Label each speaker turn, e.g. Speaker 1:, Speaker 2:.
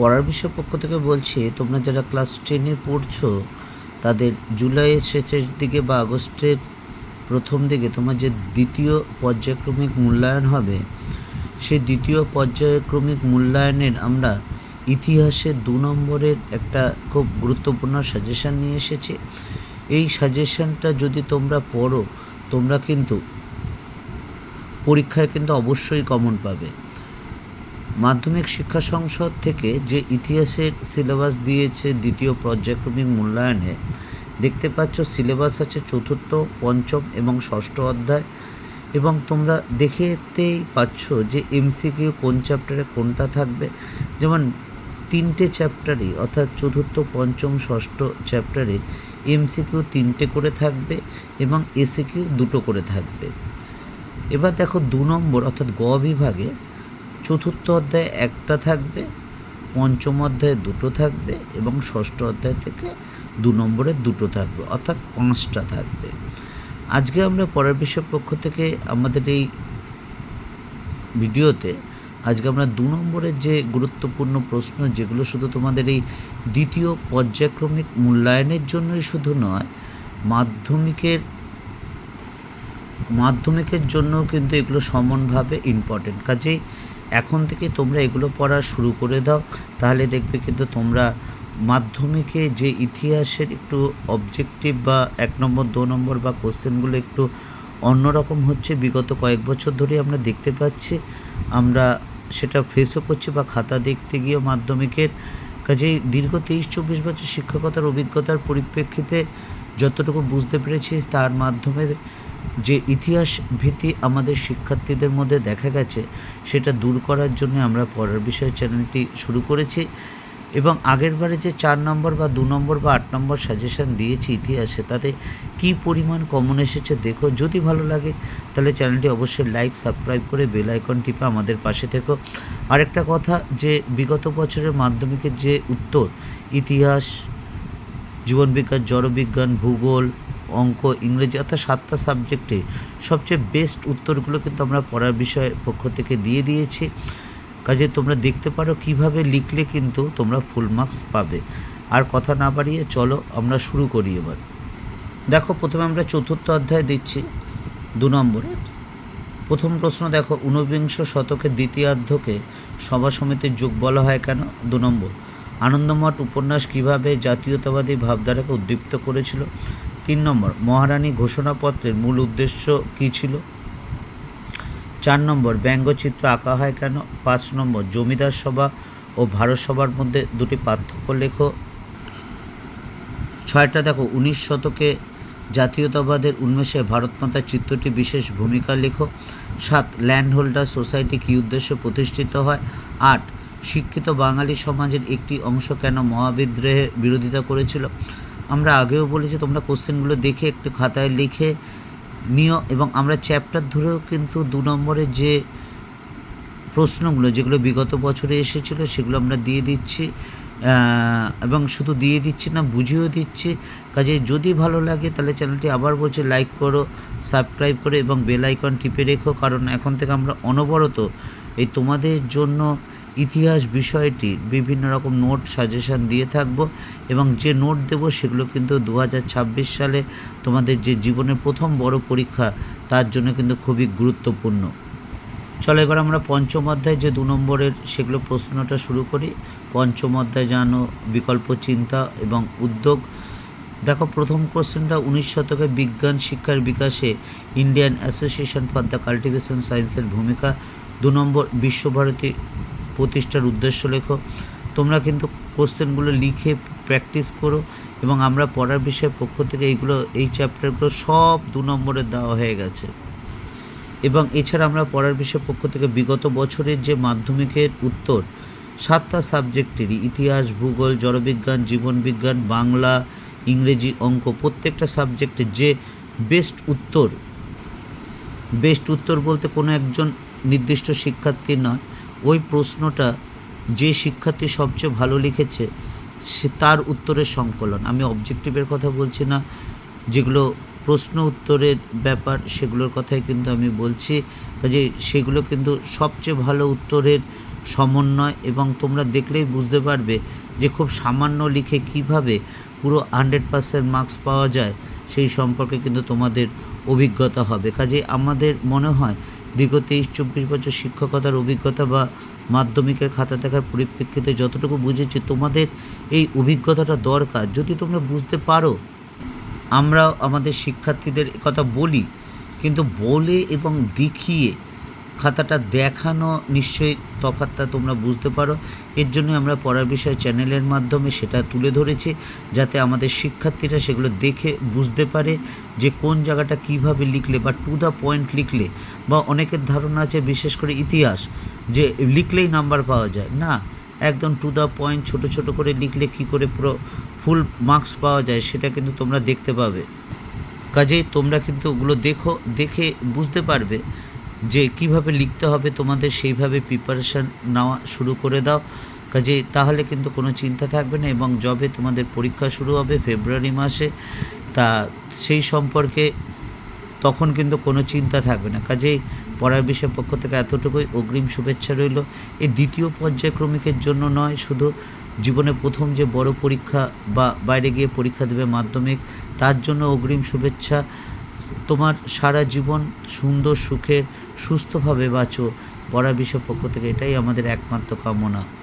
Speaker 1: পড়ার বিষয় পক্ষ থেকে বলছি, তোমরা যারা ক্লাস টেনে পড়ছো, তাদের জুলাইয়ের শেষের দিকে বা আগস্টের প্রথম দিকে তোমার যে দ্বিতীয় পর্যায়ক্রমিক মূল্যায়ন হবে সেই দ্বিতীয় পর্যায়ক্রমিক মূল্যায়নের আমরা ইতিহাসে দু নম্বরের একটা খুব গুরুত্বপূর্ণ সাজেশান নিয়ে এসেছি। এই সাজেশানটা যদি তোমরা পড়ো, তোমরা কিন্তু পরীক্ষায় কিন্তু অবশ্যই কমন পাবে। মাধ্যমিক শিক্ষা সংসদ থেকে যে ইতিহাসের সিলেবাস দিয়েছে দ্বিতীয় পর্যায়ক্রমিক মূল্যায়নে, দেখতে পাচ্ছ সিলেবাস আছে চতুর্থ, পঞ্চম এবং ষষ্ঠ অধ্যায়। এবং তোমরা দেখেতেই পাচ্ছ যে এমসিকিউ কোন চ্যাপ্টারে কোনটা থাকবে। যেমন তিনটে চ্যাপ্টারই অর্থাৎ চতুর্থ, পঞ্চম, ষষ্ঠ চ্যাপ্টারে এমসিকিউ তিনটে করে থাকবে এবং এসিকিউ দুটো করে থাকবে। এবার দেখো দু নম্বর, অর্থাৎ গ বিভাগে চতুর্থ অধ্যায়ে একটা থাকবে, পঞ্চম অধ্যায়ে দুটো থাকবে এবং ষষ্ঠ অধ্যায় থেকে দু নম্বরে দুটো থাকবে, অর্থাৎ পাঁচটা থাকবে। আজকে আমরা পরের বিষয় পক্ষ থেকে আমাদের এই ভিডিওতে আজকে আমরা দু নম্বরের যে গুরুত্বপূর্ণ প্রশ্ন, যেগুলো শুধু তোমাদের এই দ্বিতীয় পর্যায়ক্রমিক মূল্যায়নের জন্যই শুধু নয়, মাধ্যমিকের মাধ্যমিকের জন্য কিন্তু এগুলো সমানভাবে ইম্পর্টেন্ট কাজেই এখন থেকে তোমরা এগুলো পড়া শুরু করে দাও, তাহলে দেখবে কিন্তু তোমরা মাধ্যমিকে যে ইতিহাসের একটু অবজেক্টিভ বা এক নম্বর, দু নম্বর বা কোশ্চেনগুলো একটু অন্যরকম হচ্ছে, বিগত কয়েক বছর ধরে আমরা দেখতে পাচ্ছি, আমরা সেটা ফেসও করছি বা খাতা দেখতে গিয়েও মাধ্যমিকের। কাজেই দীর্ঘ তেইশ চব্বিশ বছর শিক্ষকতার অভিজ্ঞতার পরিপ্রেক্ষিতে যতটুকু বুঝতে পেরেছি, তার মাধ্যমে যে ইতিহাস ভীতি আমাদের শিক্ষার্থীদের মধ্যে দেখা গেছে, সেটা দূর করার জন্য আমরা পড়ার বিষয় চ্যানেলটি শুরু করেছি এবং আগের বারে যে চার নম্বর বা দু নম্বর বা আট নম্বর সাজেশন দিয়েছি ইতিহাসে, তাতে কি পরিমাণ কমন এসেছে দেখো। যদি ভালো লাগে, তাহলে চ্যানেলটি অবশ্যই লাইক সাবস্ক্রাইব করে বেল আইকন টিপে আমাদের পাশে থেকো। আরেকটা কথা, যে বিগত বছরের মাধ্যমিকের যে উত্তর, ইতিহাস জীবনবিজ্ঞান জড়বিজ্ঞান, ভূগোল অঙ্ক, ইংরেজি অর্থাৎ সাতটা সাবজেক্টে সবচেয়ে বেস্ট উত্তরগুলো কিন্তু আমরা পড়ার বিষয় পক্ষ থেকে দিয়ে দিয়েছি। কাজে তোমরা দেখতে পারো কীভাবে লিখলে কিন্তু তোমরা ফুল মার্কস পাবে। আর কথা না বাড়িয়ে চলো আমরা শুরু করি এবার। দেখো, প্রথমে আমরা চতুর্থ অধ্যায় দিচ্ছি, দু নম্বরে। প্রথম প্রশ্ন, দেখো, ঊনবিংশ শতকের দ্বিতীয়ার্ধকে সভা সমিতির যুগ বলা হয় কেন? দু নম্বর। আনন্দমঠ উপন্যাস কীভাবে জাতীয়তাবাদী ভাবধারাকে উদ্দীপ্ত করেছিল? তিন নম্বর, মহারানী ঘোষণাপত্রের মূল উদ্দেশ্য কী ছিল? চার নম্বর, ব্যঙ্গচিত্র আঁকা হয় কেন? পাঁচ নম্বর, জমিদার সভা ও ভারত সভার মধ্যে দুটি পার্থক্য লেখো। ছয়টা দেখো, উনিশ শতকে জাতীয়তাবাদের উন্মেষে ভারতমাতার চিত্রটি বিশেষ ভূমিকা লেখো। সাত ল্যান্ড হোল্ডার সোসাইটি কী উদ্দেশ্যে প্রতিষ্ঠিত হয়? আট, শিক্ষিত বাঙালি সমাজের একটি অংশ কেন মহাবিদ্রোহে বিরোধিতা করেছিল? আমরা আগেও বলেছি, তোমরা কোশ্চেনগুলো দেখে একটু খাতায় লিখে নিও এবং আমরা চ্যাপ্টার ধরেও কিন্তু দু নম্বরের যে প্রশ্নগুলো, যেগুলো বিগত বছরে এসেছিল, সেগুলো আমরা দিয়ে দিচ্ছি এবং শুধু দিয়ে দিচ্ছি না, বুঝিয়েও দিচ্ছি। কাজে যদি ভালো লাগে, তাহলে চ্যানেলটি আবার বলছে, লাইক করো, সাবস্ক্রাইব করো এবং বেল আইকন টিপে রেখো, কারণ এখন থেকে আমরা অনবরত এই তোমাদের জন্য ইতিহাস বিষয়টি বিভিন্ন রকম নোট সাজেশান দিয়ে থাকব এবং যে নোট দেব সেগুলো কিন্তু দু হাজার ছাব্বিশ সালে তোমাদের যে জীবনের প্রথম বড় পরীক্ষা, তার জন্য কিন্তু খুবই গুরুত্বপূর্ণ। চলো এবার আমরা পঞ্চম অধ্যায় যে দু নম্বরের সেগুলো প্রশ্নটা শুরু করি। পঞ্চম অধ্যায় জানো, বিকল্প চিন্তা এবং উদ্যোগ। দেখো, প্রথম কোশ্চেনটা উনিশ শতকে বিজ্ঞান শিক্ষার বিকাশে Indian Association for the Cultivation সায়েন্সের ভূমিকা। দু নম্বর, বিশ্বভারতী প্রতিষ্ঠার উদ্দেশ্য লেখো। তোমরা কিন্তু কোশ্চেনগুলো লিখে প্র্যাকটিস করো এবং আমরা পড়ার বিষয়ের পক্ষ থেকে এইগুলো, এই চ্যাপ্টারগুলো সব দু নম্বরে দেওয়া হয়ে গেছে। এবং এছাড়া আমরা পড়ার বিষয়ের পক্ষ থেকে বিগত বছরের যে মাধ্যমিকের উত্তর, সাতটা সাবজেক্টেরই ইতিহাস, ভূগোল, জড়বিজ্ঞান, জীবনবিজ্ঞান, বাংলা, ইংরেজি অঙ্ক প্রত্যেকটা সাবজেক্টে যে বেস্ট উত্তর বেস্ট উত্তর বলতে কোনো একজন নির্দিষ্ট শিক্ষার্থী নয়। ওই প্রশ্নটা যে শিক্ষার্থী সবচেয়ে ভালো লিখেছে, সে তার উত্তরের সংকলন। আমি অবজেক্টিভের কথা বলছি না, যেগুলো প্রশ্ন উত্তরের ব্যাপার সেগুলোর কথাই কিন্তু আমি বলছি। কাজে সেগুলো কিন্তু সবচেয়ে ভালো উত্তরের সমন্বয় এবং তোমরা দেখলেই বুঝতে পারবে যে খুব সামান্য লিখে কীভাবে পুরো হান্ড্রেড পার্সেন্ট মার্কস পাওয়া যায়, সেই সম্পর্কে কিন্তু তোমাদের অভিজ্ঞতা হবে। কাজে আমাদের মনে হয় দীর্ঘ তেইশ, চব্বিশ বছর শিক্ষকতার অভিজ্ঞতা বা মাধ্যমিকের খাতা দেখার পরিপ্রেক্ষিতে যতটুকু বুঝেছি, তোমাদের এই অভিজ্ঞতাটা দরকার। যদি তোমরা বুঝতে পারো আমরা আমাদের শিক্ষার্থীদের কথা বলি, কিন্তু বলে এবং দেখিয়ে খাতাটা দেখানো নিশ্চয়ই তফাৎটা তোমরা বুঝতে পারো। এর জন্য আমরা পড়ার বিষয় চ্যানেলের মাধ্যমে সেটা তুলে ধরেছি, যাতে আমাদের শিক্ষার্থীরা সেগুলো দেখে বুঝতে পারে যে কোন জায়গাটা কীভাবে লিখলে বা টু দ্য পয়েন্ট লিখলে বা অনেকের ধারণা আছে বিশেষ করে ইতিহাস, যে লিখলেই নাম্বার পাওয়া যায়। না, একদম টু দ্য পয়েন্ট ছোট ছোট করে লিখলে কি করে পুরো ফুল মার্কস পাওয়া যায় সেটা কিন্তু তোমরা দেখতে পাবে। কাজেই তোমরা কিন্তু ওগুলো দেখো, দেখে বুঝতে পারবে। যে কীভাবে লিখতে হবে তোমাদের সেইভাবে প্রিপারেশান নেওয়া শুরু করে দাও। কাজে তাহলে কিন্তু কোনো চিন্তা থাকবে না এবং যবে তোমাদের পরীক্ষা শুরু হবে ফেব্রুয়ারি মাসে। তা সেই সম্পর্কে তখন কিন্তু কোনো চিন্তা থাকবে না। কাজেই পড়ার বিষয় পক্ষ থেকে এতটুকুই। অগ্রিম শুভেচ্ছা রইল। এই দ্বিতীয় পর্যায়ক্রমিকের জন্য নয়, শুধু জীবনে প্রথম যে বড় পরীক্ষা বা বাইরে গিয়ে পরীক্ষা দেবে মাধ্যমিক, তার জন্য অগ্রিম শুভেচ্ছা। তোমার সারা জীবন সুন্দর, সুখের, সুস্থভাবে বাঁচো। বড়া বিষয় পক্ষ থেকে এটাই আমাদের একমাত্র কামনা।